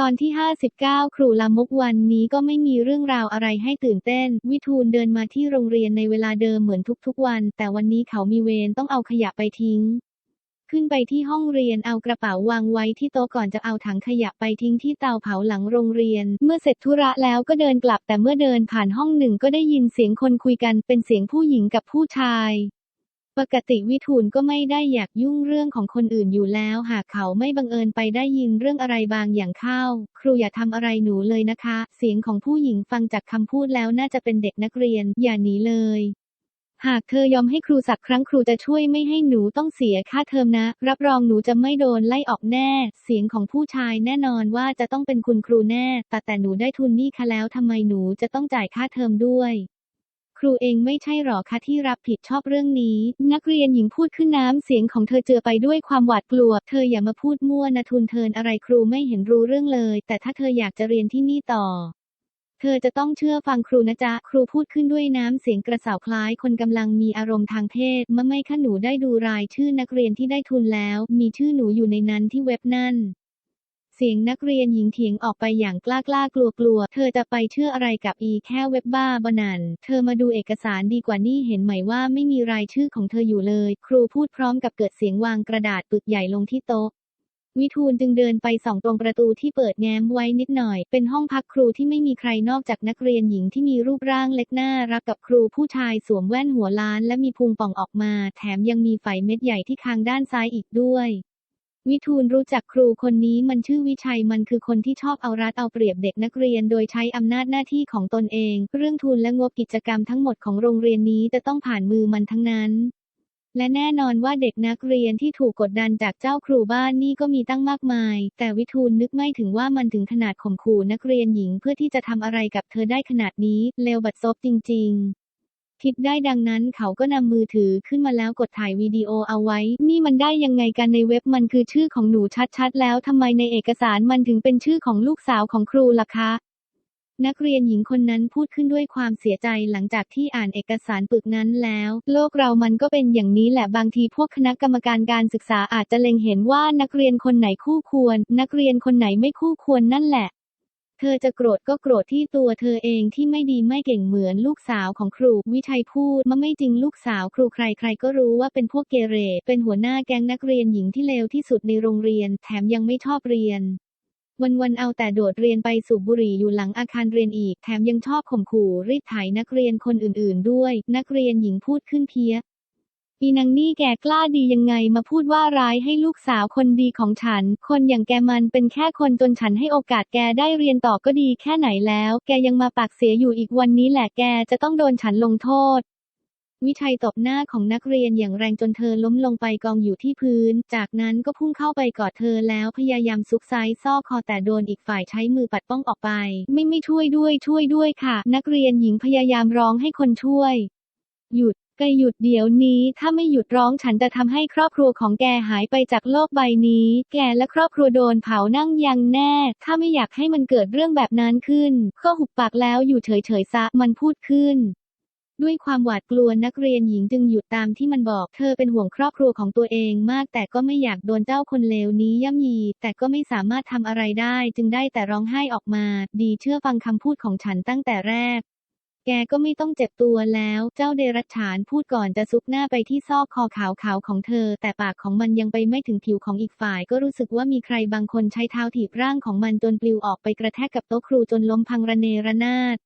ตอนที่ 59 ครูลามกวันนี้ก็ไม่มีเรื่องราวอะไรให้ตื่นเต้น วิทูลเดินมาที่โรงเรียนในเวลาเดิมเหมือนทุกๆวัน แต่วันนี้เขามีเวรต้องเอาขยะไปทิ้ง ขึ้นไปที่ห้องเรียนเอากระเป๋าวางไว้ที่โต๊ะก่อนจะเอาถังขยะไปทิ้งที่เตาเผาหลังโรงเรียน เมื่อเสร็จธุระแล้วก็เดินกลับแต่เมื่อเดินผ่านห้องหนึ่งก็ได้ยินเสียงคนคุยกันเป็นเสียงผู้หญิงกับผู้ชาย ปกติวิทูลก็ไม่ได้อยากยุ่งเรื่องของคนอื่นอยู่แล้ว หากเขาไม่บังเอิญไปได้ยินเรื่องอะไรบางอย่างเข้า ครูอย่าทำอะไรหนูเลยนะคะ เสียงของผู้หญิงฟังจากคำพูดแล้วน่าจะเป็นเด็กนักเรียน อย่าหนีเลย หากเธอยอมให้ครูสักครั้งครูจะช่วยไม่ให้หนูต้องเสียค่าเทอมนะ รับรองหนูจะไม่โดนไล่ออกแน่ เสียงของผู้ชายแน่นอนว่าจะต้องเป็นคุณครูแน่ แต่แต่หนูได้ทุนนี่คะแล้วทำไมหนูจะต้องจ่ายค่าเทอมด้วย รูเองไม่ใช่หรอคะที่รับผิดชอบเรื่องนี้ นักเรียนหญิงพูดขึ้นน้ำเสียงของเธอเจือไปด้วยความหวาดกลัว เธออย่ามาพูดมั่วนะทุนเทินอะไรครูไม่เห็นรู้เรื่องเลย แต่ถ้าเธออยากจะเรียนที่นี่ต่อเธอจะต้องเชื่อฟังครูนะจ๊ะ ครูพูดขึ้นด้วยน้ำเสียงกระสาคล้ายคนกำลังมีอารมณ์ทางเพศเมื่อไม่ค่ะหนูได้ดูรายชื่อนักเรียนที่ได้ทุนแล้ว มีชื่อหนูอยู่ในนั้นที่เว็บนั่น เสียงนักเรียนหญิงเถียงออกไปอย่างกล้ากล้ากลัวกลัว เธอจะไปเชื่ออะไรกับอีแค่เว็บบ้าบนันเธอมาดูเอกสารดีกว่านี่เห็นไหมว่าไม่มีรายชื่อของเธออยู่เลย ครูพูดพร้อมกับเกิดเสียงวางกระดาษปึกใหญ่ลงที่โต๊ะวิทูลจึงเดินไปส่องตรงประตูที่เปิดแง้มไว้นิดหน่อย เป็นห้องพักครูที่ไม่มีใครนอกจากนักเรียนหญิงที่มีรูปร่างเล็กน่ารักกับครูผู้ชายสวมแว่นหัวล้านและมีพุงป่องออกมา แถมยังมีไฝเม็ดใหญ่ที่คางด้านซ้ายอีกด้วย วิทูลรู้จักครูคนนี้มันชื่อวิชัยมันคือคนที่ชอบเอารัดเอาเปรียบเด็กนักเรียนโดยใช้อำนาจหน้าที่ของตนเอง เรื่องทุนและงบกิจกรรมทั้งหมดของโรงเรียนนี้จะต้องผ่านมือมันทั้งนั้น และแน่นอนว่าเด็กนักเรียนที่ถูกกดดันจากเจ้าครูบ้านนี่ก็มีตั้งมากมาย แต่วิทูลนึกไม่ถึงว่ามันถึงขนาดข่มขู่นักเรียนหญิงเพื่อที่จะทำอะไรกับเธอได้ขนาดนี้เลวบัดซบจริง ๆ คิดได้ดังนั้นเขาก็นำมือถือขึ้นมาแล้วกดถ่ายวิดีโอเอาไว้ นี่มันได้ยังไงกันในเว็บมันคือชื่อของหนูชัดๆ แล้วทำไมในเอกสารมันถึงเป็นชื่อของลูกสาวของครูล่ะคะนักเรียนหญิงคนนั้นพูดขึ้นด้วยความเสียใจหลังจากที่อ่านเอกสารปึกนั้นแล้ว โลกเรามันก็เป็นอย่างนี้แหละบางทีพวกคณะกรรมการการศึกษาอาจจะเล็งเห็นว่านักเรียนคนไหนคู่ควร นักเรียนคนไหนไม่คู่ควรนั่นแหละ เธอจะโกรธก็โกรธที่ตัวเธอเองที่ไม่ดีไม่เก่งเหมือนลูกสาวของครู วิชัยพูดมาไม่จริงลูกสาวครูใครใครก็รู้ว่าเป็นพวกเกเร เป็นหัวหน้าแก๊งนักเรียนหญิงที่เลวที่สุดในโรงเรียน แถมยังไม่ชอบเรียนวันๆเอาแต่โดดเรียนไปสูบบุหรี่อยู่หลังอาคารเรียนอีก แถมยังชอบข่มขู่รีดไถนักเรียนคนอื่นๆ ด้วย นักเรียนหญิงพูดขึ้นเพี้ย ปีนังนี่แกกล้าดียังไงมาพูดว่าร้ายให้ลูกสาวคนดีของฉัน คนอย่างแกมันเป็นแค่คนจนฉันให้โอกาสแกได้เรียนต่อก็ดีแค่ไหนแล้ว แกยังมาปากเสียอยู่อีกวันนี้แหละแกจะต้องโดนฉันลงโทษ วิชัยตบหน้าของนักเรียนอย่างแรงจนเธอล้มลงไปกองอยู่ที่พื้น จากนั้นก็พุ่งเข้าไปกอดเธอแล้วพยายามซุกไซซ่อคอแต่โดนอีกฝ่ายใช้มือปัดป้องออกไป ไม่ไม่ช่วยด้วยช่วยด้วยค่ะ นักเรียนหญิงพยายามร้องให้คนช่วย หยุด กหยุดเดี๋ยวนี้ ถ้าไม่หยุดร้องฉันจะทำให้ครอบครัวของแกหายไปจากโลกใบนี้ แกและครอบครัวโดนเผานั่งยังแน่ ถ้าไม่อยากให้มันเกิดเรื่องแบบนั้นขึ้น ก็หุบปากแล้วอยู่เฉยๆซะมันพูดขึ้นด้วยความหวาดกลัวนักเรียนหญิงจึงหยุดตามที่มันบอก เธอเป็นห่วงครอบครัวของตัวเองมาก แต่ก็ไม่อยากโดนเจ้าคนเลวนี้ย่ำยี แต่ก็ไม่สามารถทำอะไรได้ จึงได้แต่ร้องไห้ออกมา ดีเชื่อฟังคำพูดของฉันตั้งแต่แรก แกก็ไม่ต้องเจ็บตัวแล้ว เจ้าเดรัจฉานพูดก่อนจะซุกหน้าไปที่ซอกคอขาวๆของเธอ แต่ปากของมันยังไปไม่ถึงผิวของอีกฝ่าย ก็รู้สึกว่ามีใครบางคนใช้เท้าถีบร่างของมันจนปลิวออกไปกระแทกกับโต๊ะครูจนล้มพังระเนระนาด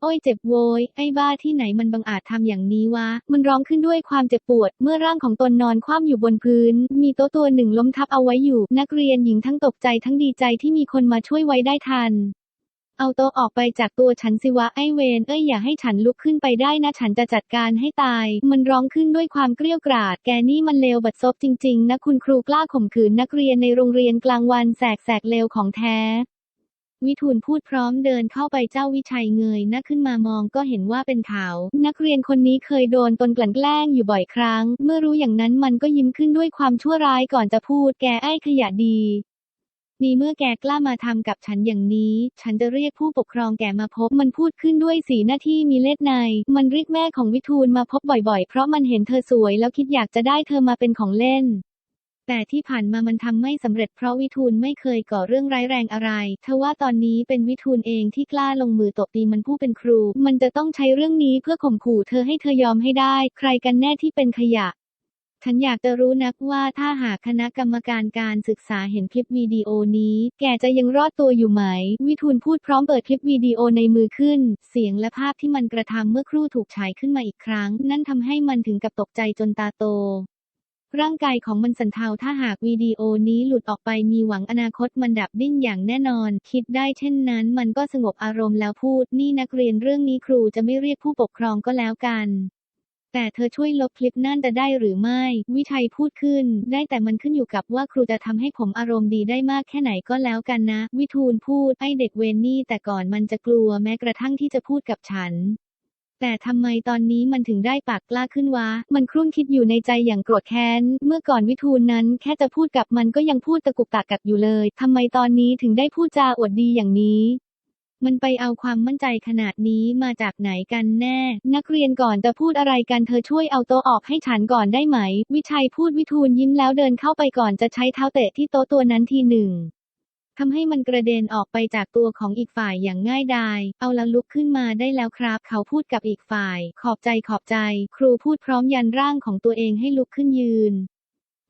โอ้ยเจ็บโวย ไอ้บ้าที่ไหนมันบังอาจทำอย่างนี้วะ มันร้องขึ้นด้วยความเจ็บปวด เมื่อร่างของตนนอนคว่ำอยู่บนพื้น มีโต๊ะตัวหนึ่งล้มทับเอาไว้อยู่ นักเรียนหญิงทั้งตกใจทั้งดีใจที่มีคนมาช่วยไว้ได้ทัน เอาโต๊ะออกไปจากตัวฉันสิวะไอเวนเอ้ยอย่าให้ฉันลุกขึ้นไปได้นะฉันจะจัดการให้ตาย มันร้องขึ้นด้วยความเกรี้ยวกราด แกนี่มันเลวบัดซบจริงๆ นะคุณครูกล้าข่มขืนนักเรียนในโรงเรียนกลางวันแสกแสกเลวของแท้วิทูลพูดพร้อมเดินเข้าไปเจ้าวิชัยเงยหน้าขึ้นมามองก็เห็นว่าเป็นเขานักเรียนคนนี้เคยโดนตนกลั่นแกล้งอยู่บ่อยครั้ง เมื่อรู้อย่างนั้นมันก็ยิ้มขึ้นด้วยความชั่วร้ายก่อนจะพูดแกไอ้ขยะดี นี่เมื่อแกกล้ามาทำกับฉันอย่างนี้ ฉันจะเรียกผู้ปกครองแกมาพบ มันพูดขึ้นด้วยสีหน้าที่มีเล็ดใน มันเรียกแม่ของวิทูลมาพบบ่อยๆ เพราะมันเห็นเธอสวยแล้วคิดอยากจะได้เธอมาเป็นของเล่นแต่ที่ผ่านมามันทำไม่สำเร็จเพราะวิทูลไม่เคยก่อเรื่องร้ายแรงอะไรทว่าตอนนี้เป็นวิทูลเองที่กล้าลงมือตบตีมันผู้เป็นครู มันจะต้องใช้เรื่องนี้เพื่อข่มขู่เธอให้เธอยอมให้ได้ ใครกันแน่ที่เป็นขยะ ฉันอยากจะรู้นักว่าถ้าหากคณะกรรมการการศึกษาเห็นคลิปวิดีโอนี้ แกจะยังรอดตัวอยู่ไหม วิทูลพูดพร้อมเปิดคลิปวิดีโอในมือขึ้น เสียงและภาพที่มันกระทำเมื่อครู่ถูกฉายขึ้นมาอีกครั้ง นั่นทำให้มันถึงกับตกใจจนตาโตร่างกายของมันสั่นเทาถ้าหากวิดีโอนี้หลุดออกไปมีหวังอนาคตมันดับดิ้นอย่างแน่นอน คิดได้เช่นนั้น มันก็สงบอารมณ์แล้วพูด นี่นักเรียนเรื่องนี้ครูจะไม่เรียกผู้ปกครองก็แล้วกัน แต่เธอช่วยลบคลิปนั่นจะได้หรือไม่ วิชัยพูดขึ้น ได้แต่มันขึ้นอยู่กับว่าครูจะทำให้ผมอารมณ์ดีได้มากแค่ไหนก็แล้วกันนะ วิทูลพูดไอเด็กเวนนี่แต่ก่อนมันจะกลัวแม้กระทั่งที่จะพูดกับฉัน แต่ทำไมตอนนี้มันถึงได้ปากกล้าขึ้นวะ มันครุ่นคิดอยู่ในใจอย่างโกรธแค้น เมื่อก่อนวิทูลนั้นแค่จะพูดกับมันก็ยังพูดตะกุกตากกักอยู่เลยทำไมตอนนี้ถึงได้พูดจาอวดดีอย่างนี้ มันไปเอาความมั่นใจขนาดนี้มาจากไหนกันแน่ นักเรียนก่อนจะพูดอะไรกันเธอช่วยเอาโต๊ะออกให้ฉันก่อนได้ไหม วิชัยพูดวิทูลยิ้มแล้วเดินเข้าไปก่อนจะใช้เท้าเตะที่โต๊ะตัวนั้นทีหนึ่งทำให้มันกระเด็นออกไปจากตัวของอีกฝ่ายอย่างง่ายดาย เอาละลุกขึ้นมาได้แล้วครับ เขาพูดกับอีกฝ่าย ขอบใจขอบใจ ครูพูดพร้อมยันร่างของตัวเองให้ลุกขึ้นยืน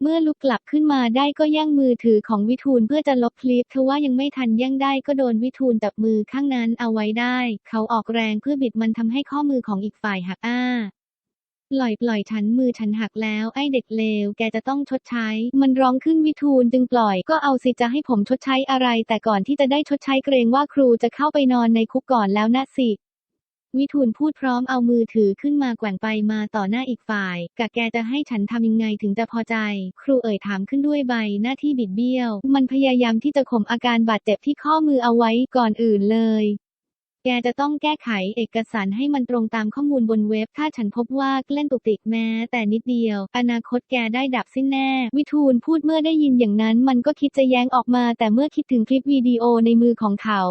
เมื่อลุกกลับขึ้นมาได้ก็แย่งมือถือของวิทูลเพื่อจะลบคลิปทว่ายังไม่ทันแย่งได้ก็โดนวิทูลจับมือข้างนั้นเอาไว้ได้ เขาออกแรงเพื่อบิดมันทำให้ข้อมือของอีกฝ่ายหักอ้าปล่อยปล่อยฉันมือฉันหักแล้วไอ้เด็กเลวแกจะต้องชดใช้ มันร้องขึ้นวิทูลจึงปล่อยก็เอาสิจะให้ผมชดใช้อะไร แต่ก่อนที่จะได้ชดใช้เกรงว่าครูจะเข้าไปนอนในคุกก่อนแล้วนะสิ วิทูลพูดพร้อมเอามือถือขึ้นมาแกว่งไปมาต่อหน้าอีกฝ่ายกะแกจะให้ฉันทำยังไงถึงจะพอใจ ครูเอ่ยถามขึ้นด้วยใบหน้าที่บิดเบี้ยว มันพยายามที่จะข่มอาการบาดเจ็บที่ข้อมือเอาไว้ก่อนอื่นเลย แกจะต้องแก้ไขเอกสารให้มันตรงตามข้อมูลบนเว็บ ถ้าฉันพบว่าเล่นตุกติกแม้แต่นิดเดียว อนาคตแกได้ดับสิ้นแน่ วิทูลพูดเมื่อได้ยินอย่างนั้น มันก็คิดจะแย้งออกมา แต่เมื่อคิดถึงคลิปวิดีโอในมือของเขา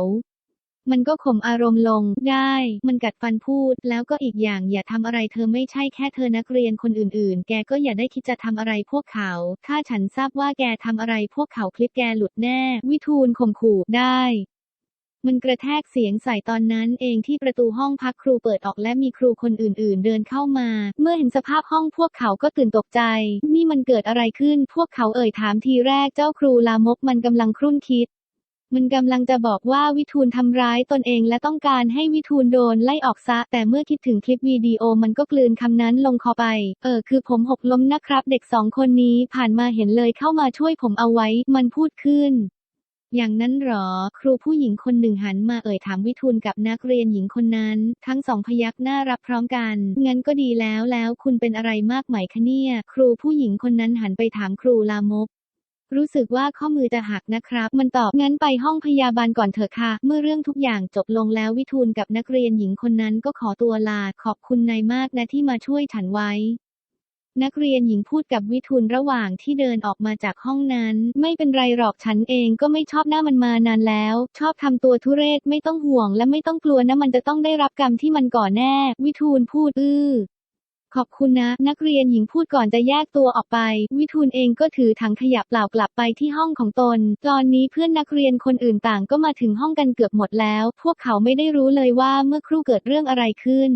มันก็ข่มอารมณ์ลงได้ มันกัดฟันพูด แล้วก็อีกอย่างอย่าทำอะไรเธอไม่ใช่แค่เธอนักเรียนคนอื่นๆ แกก็อย่าได้คิดจะทำอะไรพวกเขา ถ้าฉันทราบว่าแกทำอะไรพวกเขาคลิปแกหลุดแน่ วิทูลข่มขู่ได้มันกระแทกเสียงใส่ตอนนั้นเองที่ประตูห้องพักครูเปิดออกและมีครูคนอื่น ๆ เดินเข้ามา เมื่อเห็นสภาพห้องพวกเขาก็ตื่นตกใจ นี่มันเกิดอะไรขึ้น พวกเขาเอ่ยถามทีแรกเจ้าครูลามกมันกำลังครุ่นคิด มันกำลังจะบอกว่าวิทูลทำร้ายตนเองและต้องการให้วิทูลโดนไล่ออกซะ แต่เมื่อคิดถึงคลิปวิดีโอมันก็กลืนคำนั้นลงคอไป เออคือผมหกล้มนะครับ เด็กสองคนนี้ผ่านมาเห็นเลยเข้ามาช่วยผมเอาไว้ มันพูดขึ้นอย่างนั้นหรอ ครูผู้หญิงคนหนึ่งหันมาเอ่ยถามวิทูลกับนักเรียนหญิงคนนั้น ทั้งสองพยักหน้ารับพร้อมกัน งั้นก็ดีแล้วแล้วคุณเป็นอะไรมากไหมคะเนี่ย ครูผู้หญิงคนนั้นหันไปถามครูลามก รู้สึกว่าข้อมือจะหักนะครับ มันตอบงั้นไปห้องพยาบาลก่อนเถอะค่ะ เมื่อเรื่องทุกอย่างจบลงแล้ววิทูลกับนักเรียนหญิงคนนั้นก็ขอตัวลา ขอบคุณนายมากนะที่มาช่วยฉันไว้ นักเรียนหญิงพูดกับวิทูลระหว่างที่เดินออกมาจากห้องนั้น ไม่เป็นไรหรอกฉันเองก็ไม่ชอบหน้ามันมานานแล้ว ชอบทำตัวทุเรศไม่ต้องห่วงและไม่ต้องกลัวนะมันจะต้องได้รับกรรมที่มันก่อแน่ วิทูลพูดอื้อ ขอบคุณนะ นักเรียนหญิงพูดก่อนจะแยกตัวออกไป วิทูลเองก็ถือถังขยะเปล่ากลับไปที่ห้องของตน ตอนนี้เพื่อนนักเรียนคนอื่นต่างก็มาถึงห้องกันเกือบหมดแล้ว พวกเขาไม่ได้รู้เลยว่าเมื่อครู่เกิดเรื่องอะไรขึ้น